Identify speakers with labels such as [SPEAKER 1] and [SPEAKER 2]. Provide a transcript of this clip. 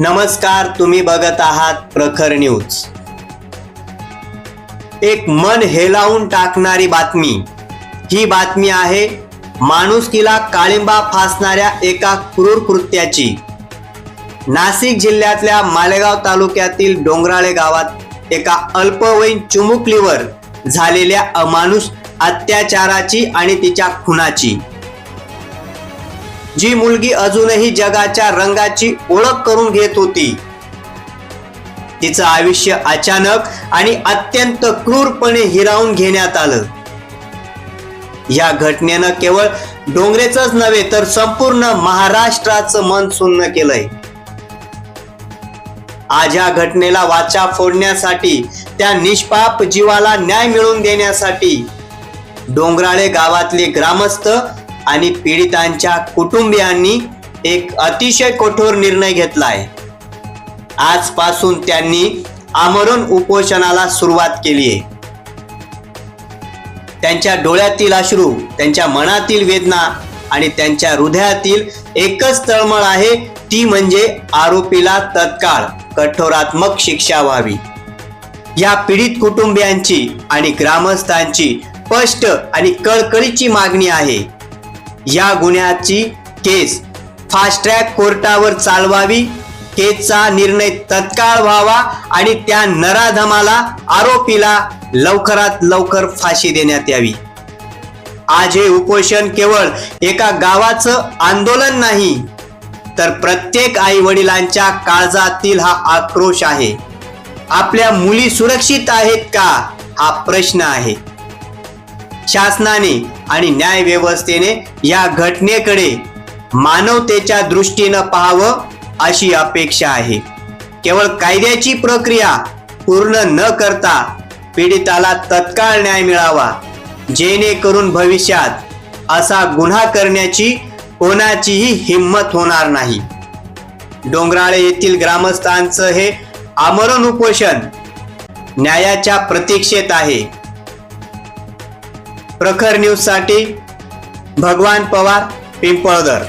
[SPEAKER 1] नमस्कार तुम्ही बघत आहात प्रखर न्यूज. एक मन हेलावून टाकणारी बातमी. ही बातमी आहे माणुसकीला काळिंबा फासणाऱ्या एका क्रूर कृत्याची. नाशिक जिल्ह्यातल्या मालेगाव तालुक्यातील डोंगराळे गावात एका अल्पवयीन चुमुकलीवर झालेल्या अमानुष अत्याचाराची आणि तिच्या खुनाची. जी मुलगी अजूनही जगाच्या रंगाची ओळख करून घेत होती. तिचं आयुष्य अचानक आणि अत्यंत क्रूरपणे हिरावून घेण्यात आलं. या घटनेनं केवळ डोंगरेच नव्हे तर संपूर्ण महाराष्ट्राचं मन सुन्न केलंय. आज या घटनेला वाचा फोडण्यासाठी त्या निष्पाप जीवाला न्याय मिळवून देण्यासाठी डोंगराळे गावातले ग्रामस्थ आणि पीडितांच्या कुटुंबियांनी एक अतिशय कठोर निर्णय घेतलाय. आजपासून त्यांनी आमरण उपोषणाला सुरुवात केली आहे. त्यांच्या डोळ्यातील अश्रू त्यांच्या मनातील वेदना आणि त्यांच्या हृदयातील एकच तळमळ आहे ती म्हणजे आरोपीला तत्काळ कठोरात्मक शिक्षा व्हावी. या पीडित कुटुंबियांची आणि ग्रामस्थांची स्पष्ट आणि कळकळीची मागणी आहे. या गुन्ह्याची केस फास्ट ट्रॅक कोर्टावर चालवावी. केसचा निर्णय तत्काळ व्हावा आणि त्या नराधमाला आरोपीला लवकरात लवकर फाशी देण्यात यावी. आज हे उपोषण केवळ एका गावाचं आंदोलन नाही तर प्रत्येक आई वडिलांच्या काळजातील हा आक्रोश आहे. आपल्या मुली सुरक्षित आहेत का? हा प्रश्न आहे. शासनाने आणि न्याय व्यवस्थेने या घटनेकडे मानवतेच्या दृष्टीनं पाहावं अशी अपेक्षा आहे. केवळ कायद्याची प्रक्रिया पूर्ण न करता पीडिताला तत्काळ न्याय मिळावा जेणेकरून भविष्यात असा गुन्हा करण्याची कोणाचीही हिंमत होणार नाही. डोंगराळे येथील ग्रामस्थांचं हे आमरण उपोषण न्यायाच्या प्रतीक्षेत आहे. प्रखर न्यूजसाठी भगवान पवार पिंपळदर